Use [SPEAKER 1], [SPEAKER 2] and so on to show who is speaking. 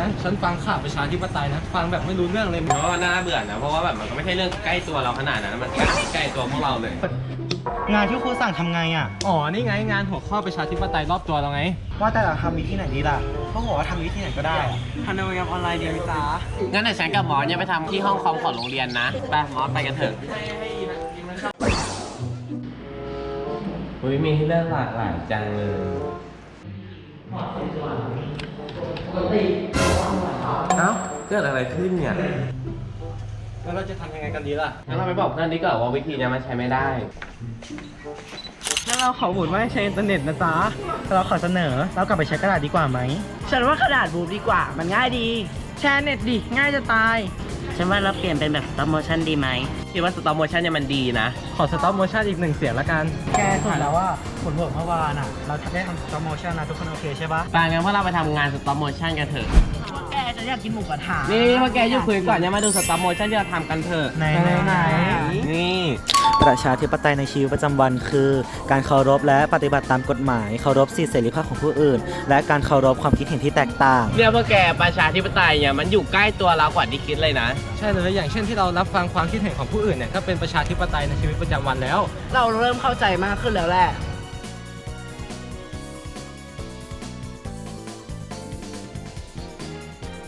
[SPEAKER 1] นะ ฉันฟังข่าวประชาธิปไตยนะ ฟังแบบไม่รู้เรื่องเลย
[SPEAKER 2] เพราะว่าน่าเบื่อนะ เพราะว่าแบบมันก็ไม่ใช่เรื่องใกล้ตัวเราขนาดนั้น มันใกล้ใกล้ตัวพวกเราเลย
[SPEAKER 3] งานที่ครูสั่งทำไงอะ
[SPEAKER 1] อ๋อ นี่ไงงานหัวข้อประชาธิปไตยรอบตัวเราไง
[SPEAKER 3] ว่าแต่เราทำวิธีไหนดีล่ะเขาบอกว่าทำวิธีไหนก็ได้อะ
[SPEAKER 1] ทำในโรงเรียนออนไลน์ดีไหมจ๊ะ
[SPEAKER 2] งั้นเดี๋ยวฉันกับหมอเนี่ยไปทำที่ห้องคอมของโรงเรียนนะ ไปหมอไปกันเถอะอุ้ยมีให้เลือกหลากหลายจังเลยเอ้า เกิดอะไรขึ้นเนี่ย
[SPEAKER 1] แล้วเราจะทำยังไงกันดีล่ะ
[SPEAKER 2] งั้นเราไปบอกเพื่อนดีกว่าว่าวิธีเนี้ยมันใช้ไม่ได้
[SPEAKER 1] ถ้าเราขอบุญว่าให้ใช้อินเทอร์เน็ตนะจ๊ะ
[SPEAKER 3] เราขอเสนอ เรากลับไปใช้กระดาษดีกว่าไหม
[SPEAKER 4] ฉันว่ากระดาษบูมดีกว่า มันง่ายดี
[SPEAKER 1] แชร์เน็ตดิ ง่ายจะตาย
[SPEAKER 4] ฉันว่าเราเปลี่ยนเป็นแบบ stop motion ดีไหม
[SPEAKER 2] คิดว่าสตอ p โมชั่นเนี่ยมันดีนะ
[SPEAKER 1] ขอสต็อปโมชั่นอีกหนึ่งเสียงละกัน
[SPEAKER 3] แกสุดแล้วว่าผลโหวตเมื่อวานอะ เราได้ทำโปรโมชั่นนะทุกคนโอเคใช่ปะ
[SPEAKER 2] ไปงั้นพวกเราไปทำงานสตอ p โมชั่นกันเถอะ
[SPEAKER 4] แกฉันอยากกินหมูกระทะ
[SPEAKER 2] นี่พวกแกหยุดคุยก่อนเนี่ยมาดูสตอ p โมชั่นที่เราทำกันเถอะ
[SPEAKER 3] ไหนไหนไหน
[SPEAKER 2] นี่
[SPEAKER 3] ประชาธิปไตยในชีวิตประจำวันคือ การเคารพและปฏิบัติตามกฎหมาย เคารพสิทธิเสรีภาพของผู้อื่น และการเคารพความคิดเห็นที่แตกต่าง
[SPEAKER 2] เนี่ยพวกแกประชาธิปไตยเนี่ยมันอยู่ใกล้ตัวเรากว่าที่คิดเลยนะ
[SPEAKER 1] ใช่เลยอย่างเช่นที่เรารับฟังความคิดเห็นของผู้อื่นเนี่ยก็เป็นประชาธิปไตยในชีวิตประจำวันแล้ว
[SPEAKER 4] เราเริ่มเข้าใจมากขึ้นแล้วแหละ